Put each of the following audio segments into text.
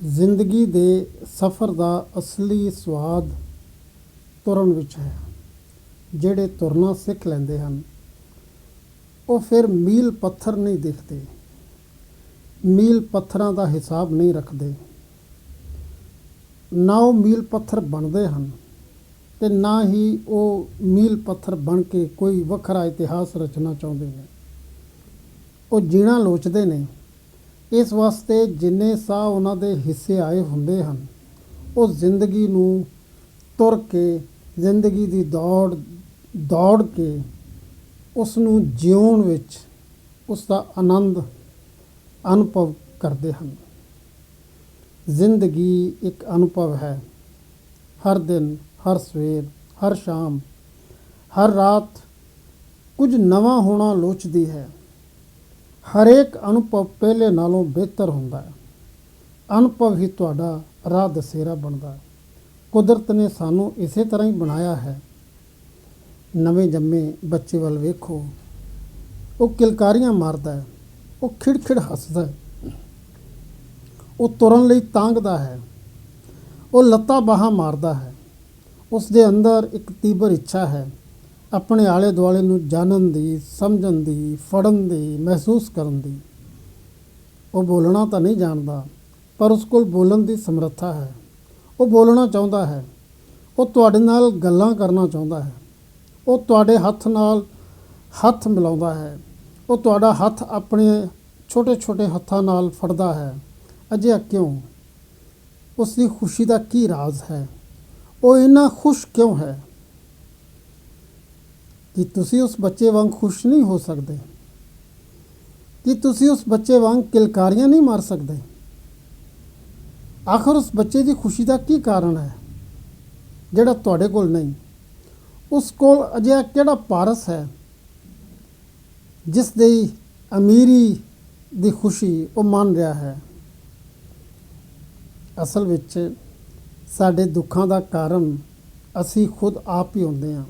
ਜ਼ਿੰਦਗੀ ਦੇ ਸਫ਼ਰ ਦਾ ਅਸਲੀ ਸਵਾਦ ਤੁਰਨ ਵਿੱਚ ਹੈ। ਜਿਹੜੇ ਤੁਰਨਾ ਸਿੱਖ ਲੈਂਦੇ ਹਨ, ਉਹ ਫਿਰ ਮੀਲ ਪੱਥਰ ਨਹੀਂ ਦੇਖਦੇ, ਮੀਲ ਪੱਥਰਾਂ ਦਾ ਹਿਸਾਬ ਨਹੀਂ ਰੱਖਦੇ। ਨਾ ਉਹ ਮੀਲ ਪੱਥਰ ਬਣਦੇ ਹਨ ਤੇ ਨਾ ਹੀ ਉਹ ਮੀਲ ਪੱਥਰ ਬਣ ਕੇ ਕੋਈ ਵੱਖਰਾ ਇਤਿਹਾਸ ਰਚਣਾ ਚਾਹੁੰਦੇ ਨੇ। ਉਹ ਜੀਣਾ ਲੋਚਦੇ ਨੇ ਇਸ ਵਾਸਤੇ ਜਿੰਨੇ ਸਾਹ ਉਹਨਾਂ ਦੇ ਹਿੱਸੇ ਆਏ ਹੁੰਦੇ ਹਨ, ਉਹ ਜ਼ਿੰਦਗੀ ਨੂੰ ਤੁਰ ਕੇ, ਜ਼ਿੰਦਗੀ ਦੀ ਦੌੜ ਦੌੜ ਕੇ ਉਸ ਨੂੰ ਜਿਉਣ ਵਿੱਚ ਉਸ ਦਾ ਆਨੰਦ ਅਨੁਭਵ ਕਰਦੇ ਹਨ। ਜ਼ਿੰਦਗੀ ਇੱਕ ਅਨੁਭਵ ਹੈ। ਹਰ ਦਿਨ, ਹਰ ਸਵੇਰ, ਹਰ ਸ਼ਾਮ, ਹਰ ਰਾਤ ਕੁਝ ਨਵਾਂ ਹੋਣਾ ਲੋਚਦੀ ਹੈ। ਹਰੇਕ ਅਨੁਭਵ ਪਹਿਲੇ ਨਾਲੋਂ ਬਿਹਤਰ ਹੁੰਦਾ ਹੈ। ਅਨੁਭਵ ਹੀ ਤੁਹਾਡਾ ਰਾਹ ਦਸੇਰਾ ਬਣਦਾ ਹੈ। ਕੁਦਰਤ ਨੇ ਸਾਨੂੰ ਇਸੇ ਤਰ੍ਹਾਂ ਹੀ ਬਣਾਇਆ ਹੈ। ਨਵੇਂ ਜੰਮੇ ਬੱਚੇ ਵੱਲ ਵੇਖੋ। ਉਹ ਕਿਲਕਾਰੀਆਂ ਮਾਰਦਾ ਹੈ। ਉਹ ਖਿੜਖਿੜ ਹੱਸਦਾ ਹੈ। ਉਹ ਤੁਰਨ ਲਈ ਤਾਂਗਦਾ ਹੈ। ਉਹ ਲੱਤਾਂ ਬਾਹਾਂ ਮਾਰਦਾ ਹੈ। ਉਸ ਦੇ ਅੰਦਰ ਇੱਕ ਤੀਬਰ ਇੱਛਾ ਹੈ। ਆਪਣੇ ਆਲੇ ਦੁਆਲੇ ਨੂੰ ਜਾਣਨ ਦੀ, ਸਮਝਣ ਦੀ, ਫੜਨ ਦੀ, ਮਹਿਸੂਸ ਕਰਨ ਦੀ। ਉਹ ਬੋਲਣਾ ਤਾਂ ਨਹੀਂ ਜਾਣਦਾ, ਪਰ ਉਸ ਕੋਲ ਬੋਲਣ ਦੀ ਸਮਰੱਥਾ ਹੈ। ਉਹ ਬੋਲਣਾ ਚਾਹੁੰਦਾ ਹੈ। ਉਹ ਤੁਹਾਡੇ ਨਾਲ ਗੱਲਾਂ ਕਰਨਾ ਚਾਹੁੰਦਾ ਹੈ। ਉਹ ਤੁਹਾਡੇ ਹੱਥ ਨਾਲ ਹੱਥ ਮਿਲਾਉਂਦਾ ਹੈ। ਉਹ ਤੁਹਾਡਾ ਹੱਥ ਆਪਣੇ ਛੋਟੇ ਛੋਟੇ ਹੱਥਾਂ ਨਾਲ ਫੜਦਾ ਹੈ। ਅਜਿਹਾ ਕਿਉਂ? ਉਸ ਦੀ ਖੁਸ਼ੀ ਦਾ ਕੀ ਰਾਜ਼ ਹੈ? ਉਹ ਇੰਨਾ ਖੁਸ਼ ਕਿਉਂ ਹੈ? ਕਿ ਤੁਸੀਂ ਉਸ ਬੱਚੇ ਵਾਂਗ ਖੁਸ਼ ਨਹੀਂ ਹੋ ਸਕਦੇ, ਕਿ ਤੁਸੀਂ ਉਸ ਬੱਚੇ ਵਾਂਗ ਕਿਲਕਾਰੀਆਂ ਨਹੀਂ ਮਾਰ ਸਕਦੇ। ਆਖਰ ਉਸ ਬੱਚੇ ਦੀ ਖੁਸ਼ੀ ਦਾ ਕੀ ਕਾਰਨ ਹੈ, ਜਿਹੜਾ ਤੁਹਾਡੇ ਕੋਲ ਨਹੀਂ? ਉਸ ਕੋਲ ਅਜਿਹਾ ਕਿਹੜਾ ਪਾਰਸ ਹੈ, ਜਿਸ ਦੀ ਅਮੀਰੀ ਦੀ ਖੁਸ਼ੀ ਉਹ ਮੰਨ ਰਿਹਾ ਹੈ? ਅਸਲ ਵਿੱਚ ਸਾਡੇ ਦੁੱਖਾਂ ਦਾ ਕਾਰਨ ਅਸੀਂ ਖੁਦ ਆਪ ਹੀ ਹੁੰਦੇ ਹਾਂ।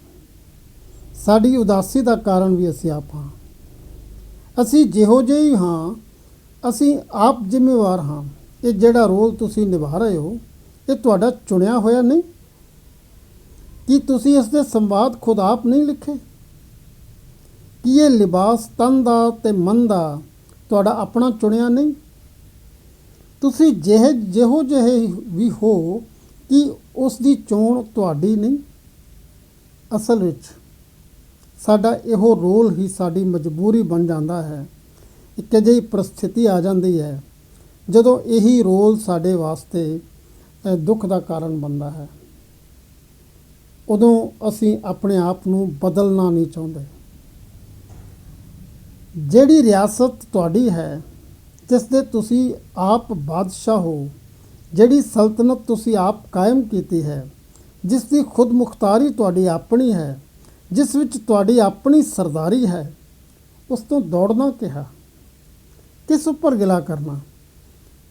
ਸਾਡੀ ਉਦਾਸੀ ਦਾ ਕਾਰਨ ਵੀ ਅਸੀਂ ਆਪ ਹਾਂ। ਅਸੀਂ ਜਿਹੋ ਜਿਹੇ ਹੀ ਹਾਂ, ਅਸੀਂ ਆਪ ਜ਼ਿੰਮੇਵਾਰ ਹਾਂ। ਇਹ ਜਿਹੜਾ ਰੋਲ ਤੁਸੀਂ ਨਿਭਾ ਰਹੇ ਹੋ, ਇਹ ਤੁਹਾਡਾ ਚੁਣਿਆ ਹੋਇਆ ਨਹੀਂ? ਕੀ ਤੁਸੀਂ ਇਸ ਦੇ ਸੰਵਾਦ ਖੁਦ ਆਪ ਨਹੀਂ ਲਿਖੇ? ਕੀ ਇਹ ਲਿਬਾਸ ਤਨ ਦਾ ਤੇ ਮਨ ਦਾ ਤੁਹਾਡਾ ਆਪਣਾ ਚੁਣਿਆ ਨਹੀਂ? ਤੁਸੀਂ ਜਿਹੇ ਜਿਹੋ ਜਿਹੇ ਵੀ ਹੋ, ਕਿ ਉਸ ਦੀ ਚੋਣ ਤੁਹਾਡੀ ਨਹੀਂ? ਅਸਲ ਵਿੱਚ ਸਾਡਾ ਇਹੋ ਰੋਲ ਹੀ ਸਾਡੀ ਮਜਬੂਰੀ ਬਣ ਜਾਂਦਾ ਹੈ। ਇੱਕ ਅਜਿਹੀ ਪ੍ਰਸਥਿਤੀ ਆ ਜਾਂਦੀ ਹੈ, ਜਦੋਂ ਇਹੀ ਰੋਲ ਸਾਡੇ ਵਾਸਤੇ ਦੁੱਖ ਦਾ ਕਾਰਨ ਬਣਦਾ ਹੈ। ਉਦੋਂ ਅਸੀਂ ਆਪਣੇ ਆਪ ਨੂੰ ਬਦਲਣਾ ਨਹੀਂ ਚਾਹੁੰਦੇ। ਜਿਹੜੀ ਰਿਆਸਤ ਤੁਹਾਡੀ ਹੈ, ਜਿਸ ਦੇ ਤੁਸੀਂ ਆਪ ਬਾਦਸ਼ਾਹ ਹੋ, ਜਿਹੜੀ ਸਲਤਨਤ ਤੁਸੀਂ ਆਪ ਕਾਇਮ ਕੀਤੀ ਹੈ, ਜਿਸ ਦੀ ਖੁਦ ਮੁਖਤਾਰੀ ਤੁਹਾਡੀ ਆਪਣੀ ਹੈ ਜਿਸ ਵਿੱਚ ਤੁਹਾਡੀ ਆਪਣੀ ਸਰਦਾਰੀ ਹੈ, ਉਸ ਤੋਂ ਦੌੜਨਾ ਕਿਹਾ। ਕਿਸ ਉੱਪਰ ਗਿਲਾ ਕਰਨਾ?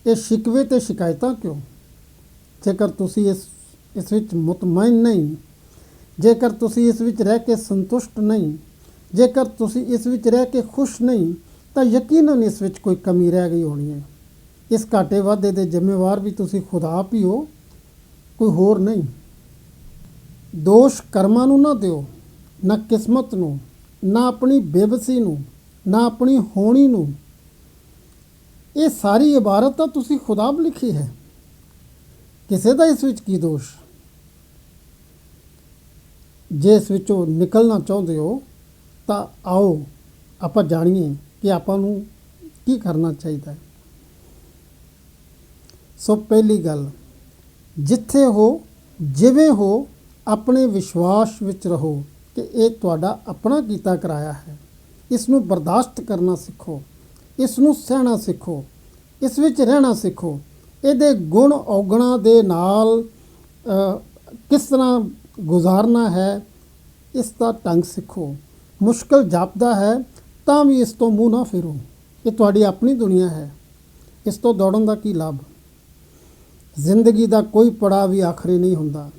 ਇਹ ਸ਼ਿਕਵੇ ਤੇ ਸ਼ਿਕਾਇਤਾਂ ਕਿਉਂ? ਜੇਕਰ ਤੁਸੀਂ ਇਸ ਇਸ ਵਿੱਚ ਮੁਤਮਈਨ ਨਹੀਂ, ਜੇਕਰ ਤੁਸੀਂ ਇਸ ਵਿੱਚ ਰਹਿ ਕੇ ਸੰਤੁਸ਼ਟ ਨਹੀਂ, ਜੇਕਰ ਤੁਸੀਂ ਇਸ ਵਿੱਚ ਰਹਿ ਕੇ ਖੁਸ਼ ਨਹੀਂ, ਤਾਂ ਯਕੀਨਨ ਇਸ ਵਿੱਚ ਕੋਈ ਕਮੀ ਰਹਿ ਗਈ ਹੋਣੀ ਹੈ। ਇਸ ਘਾਟੇ ਵਾਧੇ ਦੇ ਜ਼ਿੰਮੇਵਾਰ ਵੀ ਤੁਸੀਂ ਖੁਦ ਆਪ ਹੀ ਹੋ, ਕੋਈ ਹੋਰ ਨਹੀਂ। ਦੋਸ਼ ਕਰਮਾਂ ਨੂੰ ਨਾ ਦਿਓ। ਨਾ ਕਿਸਮਤ ਨੂੰ, ਨਾ ਆਪਣੀ ਬੇਬਸੀ ਨੂੰ, ਨਾ ਆਪਣੀ ਹੋਣੀ ਨੂੰ। ਇਹ ਸਾਰੀ ਇਬਾਰਤ ਤਾਂ ਤੁਸੀਂ ਖੁਦ ਆਪ ਲਿਖੀ ਹੈ। ਕਿਸੇ ਦਾ ਇਸ ਵਿੱਚ ਕੀ ਦੋਸ਼? ਜੇ ਇਸ ਵਿੱਚੋਂ ਨਿਕਲਣਾ ਚਾਹੁੰਦੇ ਹੋ, ਤਾਂ ਆਓ, ਆਪਾਂ ਜਾਣੀਏ ਕਿ ਆਪਾਂ ਨੂੰ ਕੀ ਕਰਨਾ ਚਾਹੀਦਾ ਹੈ। ਸੋ ਪਹਿਲੀ ਗੱਲ, ਜਿੱਥੇ ਹੋ, ਜਿਵੇਂ ਹੋ, ਆਪਣੇ ਵਿਸ਼ਵਾਸ ਵਿੱਚ ਰਹੋ। ਕਿ ਇਹ ਤੁਹਾਡਾ ਆਪਣਾ ਕੀਤਾ ਕਰਾਇਆ ਹੈ। ਇਸ ਨੂੰ ਬਰਦਾਸ਼ਤ ਕਰਨਾ ਸਿੱਖੋ। ਇਸ ਨੂੰ ਸਹਿਣਾ ਸਿੱਖੋ। ਇਸ ਵਿੱਚ ਰਹਿਣਾ ਸਿੱਖੋ। ਇਹਦੇ ਗੁਣ ਔਗਣਾ ਦੇ ਨਾਲ ਕਿਸ ਤਰ੍ਹਾਂ ਗੁਜ਼ਾਰਨਾ ਹੈ, ਇਸ ਦਾ ਢੰਗ ਸਿੱਖੋ। ਮੁਸ਼ਕਲ ਜਾਪਦਾ ਹੈ, ਤਾਂ ਵੀ ਇਸ ਤੋਂ ਮੂੰਹ ਨਾ ਫੇਰੋ। ਇਹ ਤੁਹਾਡੀ ਆਪਣੀ ਦੁਨੀਆ ਹੈ। ਇਸ ਤੋਂ ਦੌੜਨ ਦਾ ਕੀ ਲਾਭ? ਜ਼ਿੰਦਗੀ ਦਾ ਕੋਈ ਪੜਾਅ ਵੀ ਆਖਰੀ ਨਹੀਂ ਹੁੰਦਾ।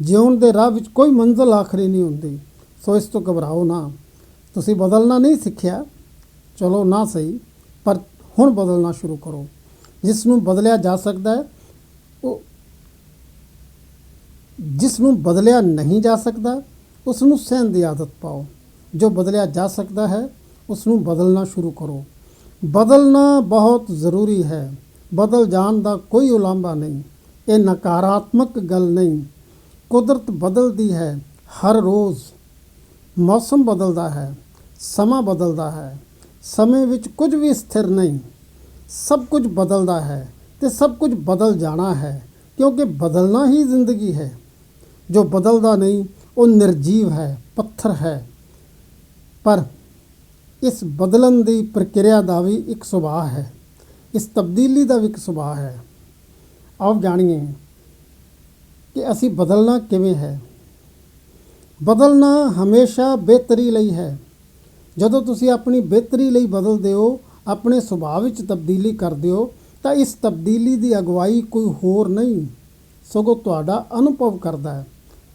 ਜਿਉਣ ਦੇ ਰਾਹ ਵਿੱਚ ਕੋਈ ਮੰਜ਼ਲ ਆਖਰੀ ਨਹੀਂ ਹੁੰਦੀ। ਸੋ ਇਸ ਤੋਂ ਘਬਰਾਓ ਨਾ। ਤੁਸੀਂ ਬਦਲਣਾ ਨਹੀਂ ਸਿੱਖਿਆ। ਚਲੋ ਨਾ ਸਹੀ, ਪਰ ਹੁਣ ਬਦਲਣਾ ਸ਼ੁਰੂ ਕਰੋ। ਜਿਸ ਨੂੰ ਬਦਲਿਆ ਜਾ ਸਕਦਾ ਹੈ, ਉਹ ਜਿਸ ਨੂੰ ਬਦਲਿਆ ਨਹੀਂ ਜਾ ਸਕਦਾ, ਉਸ ਨੂੰ ਸਹਿਣ ਦੀ ਆਦਤ ਪਾਓ। ਜੋ ਬਦਲਿਆ ਜਾ ਸਕਦਾ ਹੈ, ਉਸ ਨੂੰ ਬਦਲਣਾ ਸ਼ੁਰੂ ਕਰੋ। ਬਦਲਣਾ ਬਹੁਤ ਜ਼ਰੂਰੀ ਹੈ। ਬਦਲ ਜਾਣ ਦਾ ਕੋਈ ਉਲਾਂਭਾ ਨਹੀਂ। ਇਹ ਨਕਾਰਾਤਮਕ ਗੱਲ ਨਹੀਂ। ਕੁਦਰਤ ਬਦਲਦੀ ਹੈ ਹਰ ਰੋਜ਼। ਮੌਸਮ ਬਦਲਦਾ ਹੈ, ਸਮਾਂ ਬਦਲਦਾ ਹੈ, ਸਮੇਂ ਵਿੱਚ ਕੁਝ ਵੀ ਸਥਿਰ ਨਹੀਂ। ਸਭ ਕੁਝ ਬਦਲਦਾ ਹੈ ਤੇ ਸਭ ਕੁਝ ਬਦਲ ਜਾਣਾ ਹੈ, ਕਿਉਂਕਿ ਬਦਲਣਾ ਹੀ ਜ਼ਿੰਦਗੀ ਹੈ। ਜੋ ਬਦਲਦਾ ਨਹੀਂ, ਉਹ ਨਿਰਜੀਵ ਹੈ, ਪੱਥਰ ਹੈ। ਪਰ ਇਸ ਬਦਲਣ ਦੀ ਪ੍ਰਕਿਰਿਆ ਦਾ ਵੀ ਇੱਕ ਸੁਭਾਅ ਹੈ। ਇਸ ਤਬਦੀਲੀ ਦਾ ਵੀ ਇੱਕ ਸੁਭਾਅ ਹੈ। ਆਪ ਜਾਣੀਏ ਕਿ ਅਸੀਂ ਬਦਲਣਾ ਕਿਵੇਂ ਹੈ। ਬਦਲਣਾ ਹਮੇਸ਼ਾ ਬਿਹਤਰੀ ਲਈ ਹੈ। ਜਦੋਂ ਤੁਸੀਂ ਆਪਣੀ ਬਿਹਤਰੀ ਲਈ ਬਦਲਦੇ ਹੋ, ਆਪਣੇ ਸੁਭਾਅ ਵਿੱਚ ਤਬਦੀਲੀ ਕਰਦੇ ਹੋ, ਤਾਂ ਇਸ ਤਬਦੀਲੀ ਦੀ ਅਗਵਾਈ ਕੋਈ ਹੋਰ ਨਹੀਂ। ਸਗੋਂ ਤੁਹਾਡਾ ਅਨੁਭਵ ਕਰਦਾ ਹੈ।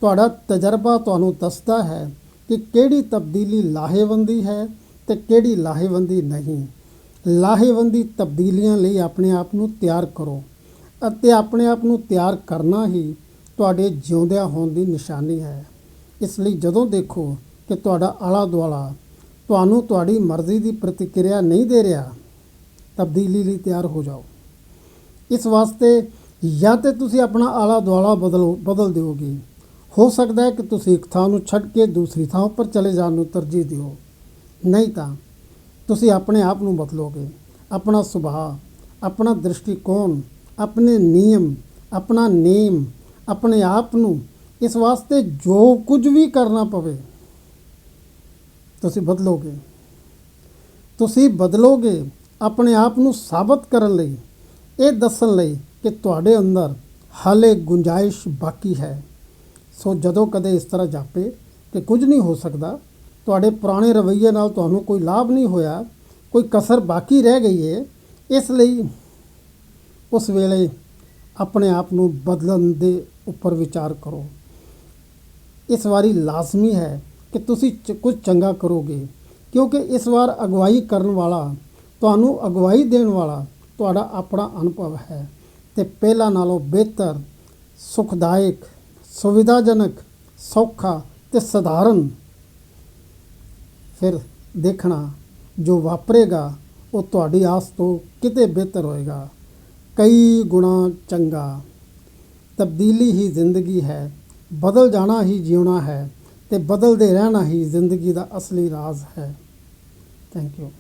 ਤੁਹਾਡਾ ਤਜਰਬਾ ਤੁਹਾਨੂੰ ਦੱਸਦਾ ਹੈ ਕਿ ਕਿਹੜੀ ਤਬਦੀਲੀ ਲਾਹੇਵੰਦੀ ਹੈ ਤੇ ਕਿਹੜੀ ਲਾਹੇਵੰਦੀ ਨਹੀਂ। ਲਾਹੇਵੰਦੀ ਤਬਦੀਲੀਆਂ ਲਈ ਆਪਣੇ ਆਪ ਨੂੰ ਤਿਆਰ ਕਰੋ ਅਤੇ ਆਪਣੇ ਆਪ ਨੂੰ ਤਿਆਰ ਕਰਨਾ ਹੀ ਤੁਹਾਡੇ ਜਿਉਂਦਿਆਂ ਹੋਣ ਦੀ ਨਿਸ਼ਾਨੀ ਹੈ। ਇਸ ਲਈ ਜਦੋਂ ਦੇਖੋ ਕਿ ਤੁਹਾਡਾ ਆਲਾ ਦੁਆਲਾ ਤੁਹਾਨੂੰ ਤੁਹਾਡੀ ਮਰਜ਼ੀ ਦੀ ਪ੍ਰਤੀਕਿਰਿਆ ਨਹੀਂ ਦੇ ਰਿਹਾ, ਤਬਦੀਲੀ ਲਈ ਤਿਆਰ ਹੋ ਜਾਓ। ਇਸ ਵਾਸਤੇ ਜਾਂ ਤੇ ਤੁਸੀਂ ਆਪਣਾ ਆਲਾ ਦੁਆਲਾ ਬਦਲੋ, ਬਦਲ ਦਿਓਗੇ। ਹੋ ਸਕਦਾ ਹੈ ਕਿ ਤੁਸੀਂ ਇੱਕ ਥਾਂ ਨੂੰ ਛੱਡ ਕੇ ਦੂਸਰੀ ਥਾਂ ਉੱਪਰ ਚਲੇ ਜਾਣ ਨੂੰ ਤਰਜੀਹ ਦਿਓ। ਨਹੀਂ ਤਾਂ ਤੁਸੀਂ ਆਪਣੇ ਆਪ ਨੂੰ ਬਦਲੋਗੇ। ਆਪਣਾ ਸੁਭਾਅ, ਆਪਣਾ ਦ੍ਰਿਸ਼ਟੀਕੋਣ, ਆਪਣੇ ਨਿਯਮ, ਆਪਣਾ ਨੇਮ, ਆਪਣੇ ਆਪ ਨੂੰ ਇਸ ਵਾਸਤੇ ਜੋ ਕੁਝ ਵੀ ਕਰਨਾ ਪਵੇ, ਤੁਸੀਂ ਬਦਲੋਗੇ। ਤੁਸੀਂ ਬਦਲੋਗੇ ਆਪਣੇ ਆਪ ਨੂੰ ਸਾਬਤ ਕਰਨ ਲਈ, ਇਹ ਦੱਸਣ ਲਈ ਕਿ ਤੁਹਾਡੇ ਅੰਦਰ ਹਾਲੇ ਗੁੰਜਾਇਸ਼ ਬਾਕੀ ਹੈ। ਸੋ ਜਦੋਂ ਕਦੇ ਇਸ ਤਰ੍ਹਾਂ ਜਾਪੇ ਕਿ ਕੁਝ ਨਹੀਂ ਹੋ ਸਕਦਾ, ਤੁਹਾਡੇ ਪੁਰਾਣੇ ਰਵੱਈਏ ਨਾਲ ਤੁਹਾਨੂੰ ਕੋਈ ਲਾਭ ਨਹੀਂ ਹੋਇਆ, ਕੋਈ ਕਸਰ ਬਾਕੀ ਰਹਿ ਗਈ ਹੈ ਇਸ ਲਈ ਉਸ ਵੇਲੇ ਆਪਣੇ ਆਪ ਨੂੰ ਬਦਲਣ ਦੇ ਉੱਪਰ ਵਿਚਾਰ ਕਰੋ। ਇਸ ਵਾਰੀ ਲਾਜ਼ਮੀ ਹੈ ਕਿ ਤੁਸੀਂ ਚ- ਕੁਝ ਚੰਗਾ ਕਰੋਗੇ, ਕਿਉਂਕਿ ਇਸ ਵਾਰ ਅਗਵਾਈ ਕਰਨ ਵਾਲਾ, ਤੁਹਾਨੂੰ ਅਗਵਾਈ ਦੇਣ ਵਾਲਾ ਤੁਹਾਡਾ ਆਪਣਾ ਅਨੁਭਵ ਹੈ। ਤੇ ਪਹਿਲਾਂ ਨਾਲੋਂ ਬਿਹਤਰ, ਸੁਖਦਾਇਕ, ਸੁਵਿਧਾਜਨਕ, ਸੌਖਾ ਤੇ ਸਧਾਰਨ ਫਿਰ ਦੇਖਣਾ, ਜੋ ਵਾਪਰੇਗਾ, ਉਹ ਤੁਹਾਡੀ ਆਸ ਤੋਂ ਕਿਤੇ ਬਿਹਤਰ ਹੋਏਗਾ। ਕਈ ਗੁਣਾ ਚੰਗਾ, ਤਬਦੀਲੀ ਹੀ ਜ਼ਿੰਦਗੀ ਹੈ। ਬਦਲ ਜਾਣਾ ਹੀ ਜਿਉਣਾ ਹੈ ਤੇ ਬਦਲਦੇ ਰਹਿਣਾ ਹੀ ਜ਼ਿੰਦਗੀ ਦਾ ਅਸਲੀ ਰਾਜ਼ ਹੈ। Thank you